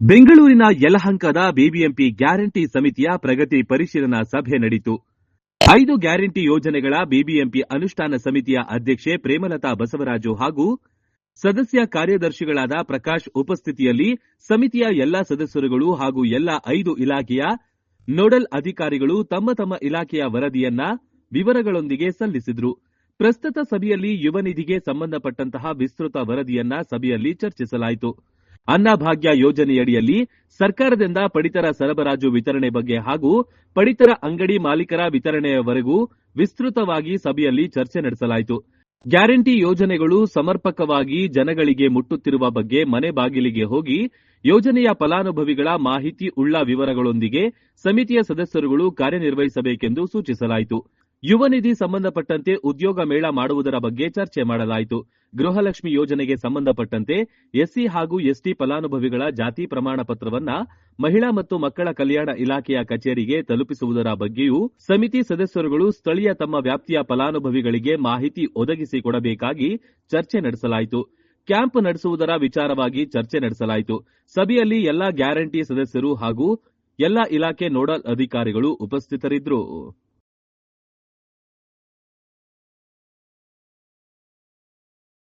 ಬೆಂಗಳೂರಿನ ಯಲಹಂಕದ BBMP guarantee ಸಮಿತಿಯ ಪ್ರಗತಿ ಪರಿಶೀಲನಾ ಸಭೆ ನಡೆಯಿತು ಐದು ಗ್ಯಾರಂಟಿ ಯೋಜನೆಗಳ ಬಿಬಿಎಂಪಿ ಅನುಷ್ಠಾನ ಸಮಿತಿಯ ಅಧ್ಯಕ್ಷೆ ಪ್ರೇಮಲತಾ ಬಸವರಾಜು ಹಾಗೂ ಸದಸ್ಯ ಕಾರ್ಯದರ್ಶಿಗಳಾದ ಪ್ರಕಾಶ್ ಉಪಸ್ಥಿತಿಯಲ್ಲಿ ಸಮಿತಿಯ ಎಲ್ಲಾ ಸದಸ್ಯರುಗಳು ಹಾಗೂ ಎಲ್ಲ ಐದು ಇಲಾಖೆಯ ನೋಡಲ್ ಅಧಿಕಾರಿಗಳು ತಮ್ಮ ತಮ್ಮ ಇಲಾಖೆಯ ವರದಿಯನ್ನ ವಿವರಗಳೊಂದಿಗೆ ಸಲ್ಲಿಸಿದ್ರು. ಪ್ರಸ್ತುತ ಸಭೆಯಲ್ಲಿ ಯುವ ನಿಧಿಗೆ ಸಂಬಂಧಪಟ್ಟಂತಹ ವಿಸ್ತೃತ ವರದಿಯನ್ನ ಸಭೆಯಲ್ಲಿ ಚರ್ಚಿಸಲಾಯಿತು. ಅನ್ನಭಾಗ್ಯ ಯೋಜನೆಯಡಿಯಲ್ಲಿ ಸರ್ಕಾರದಿಂದ ಪಡಿತರ ಸರಬರಾಜು ವಿತರಣೆ ಬಗ್ಗೆ ಹಾಗೂ ಪಡಿತರ ಅಂಗಡಿ ಮಾಲೀಕರ ವಿತರಣೆಯವರೆಗೂ ವಿಸ್ತೃತವಾಗಿ ಸಭೆಯಲ್ಲಿ ಚರ್ಚೆ ನಡೆಸಲಾಯಿತು. ಗ್ಯಾರಂಟಿ ಯೋಜನೆಗಳು ಸಮರ್ಪಕವಾಗಿ ಜನಗಳಿಗೆ ಮುಟ್ಟುತ್ತಿರುವ ಬಗ್ಗೆ ಮನೆ ಬಾಗಿಲಿಗೆ ಹೋಗಿ ಯೋಜನೆಯ ಫಲಾನುಭವಿಗಳ ಮಾಹಿತಿ ಉಳ್ಳ ವಿವರಗಳೊಂದಿಗೆ ಸಮಿತಿಯ ಸದಸ್ಯರುಗಳು ಕಾರ್ಯನಿರ್ವಹಿಸಬೇಕೆಂದು ಸೂಚಿಸಲಾಯಿತು. ಯುವ ನಿಧಿ ಸಂಬಂಧಪಟ್ಟಂತೆ ಉದ್ಯೋಗ ಮೇಳ ಮಾಡುವುದರ ಬಗ್ಗೆ ಚರ್ಚೆ ಮಾಡಲಾಯಿತು. ಗೃಹಲಕ್ಷ್ಮಿ ಯೋಜನೆಗೆ ಸಂಬಂಧಪಟ್ಟಂತೆ ಎಸ್ಸಿ ಹಾಗೂ ಎಸ್ಟಿ ಫಲಾನುಭವಿಗಳ ಜಾತಿ ಪ್ರಮಾಣ ಪತ್ರವನ್ನ ಮಹಿಳಾ ಮತ್ತು ಮಕ್ಕಳ ಕಲ್ಯಾಣ ಇಲಾಖೆಯ ಕಚೇರಿಗೆ ತಲುಪಿಸುವುದರ ಬಗ್ಗೆಯೂ ಸಮಿತಿ ಸದಸ್ಯರುಗಳು ಸ್ಥಳೀಯ ತಮ್ಮ ವ್ಯಾಪ್ತಿಯ ಫಲಾನುಭವಿಗಳಿಗೆ ಮಾಹಿತಿ ಒದಗಿಸಿಕೊಡಬೇಕಾಗಿ ಚರ್ಚೆ ನಡೆಸಲಾಯಿತು. ಕ್ಯಾಂಪ್ ನಡೆಸುವುದರ ವಿಚಾರವಾಗಿ ಚರ್ಚೆ ನಡೆಸಲಾಯಿತು. ಸಭೆಯಲ್ಲಿ ಎಲ್ಲಾ ಗ್ಯಾರಂಟಿ ಸದಸ್ಯರು ಹಾಗೂ ಎಲ್ಲಾ ಇಲಾಖೆ ನೋಡಲ್ ಅಧಿಕಾರಿಗಳು ಉಪಸ್ಥಿತರಿದ್ದರು.